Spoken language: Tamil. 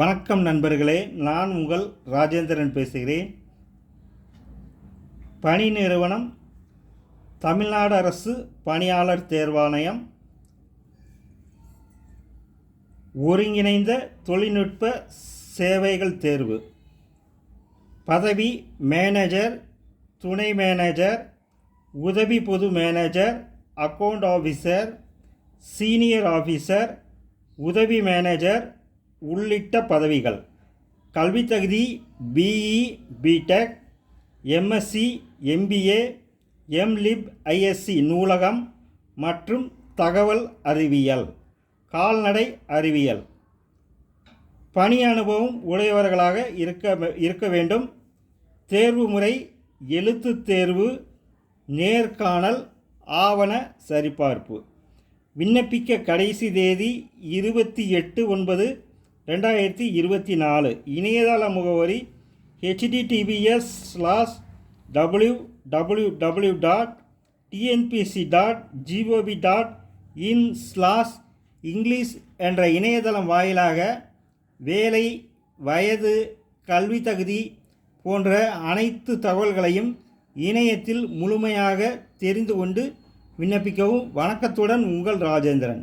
வணக்கம் நண்பர்களே நான் உங்கள் ராஜேந்திரன் பேசுகிறேன். பணி நிறுவனம் தமிழ்நாடு அரசு பணியாளர் தேர்வாணையம் ஒருங்கிணைந்த தொழில்நுட்ப சேவைகள் தேர்வு பதவி மேனேஜர் துணை மேனேஜர் உதவி பொது manager account officer senior officer உதவி மேனேஜர் உள்ளிட்ட பதவிகள். கல்வித் தகுதி BE BTech MSc MBA MLib ISc நூலகம் மற்றும் தகவல் அறிவியல் கால்நடை அறிவியல். பணி அனுபவம் உடையவர்களாக இருக்க இருக்க வேண்டும். தேர்வு முறை எழுத்து தேர்வு நேர்காணல் ஆவண சரிபார்ப்பு. விண்ணப்பிக்க கடைசி தேதி இருபத்தி எட்டு ஒன்பது ரெண்டாயிரத்தி இருபத்தி நாலு இணையதள முகவரி HTTPS slash W W W dot TNPSC dot GOV dot in slash English என்ற இணையதளம் வாயிலாக வேலை வயது கல்வி தகுதி போன்ற அனைத்து தகவல்களையும் இணையத்தில் முழுமையாக தெரிந்து கொண்டு விண்ணப்பிக்கவும் வணக்கத்துடன் உங்கள் ராஜேந்திரன்.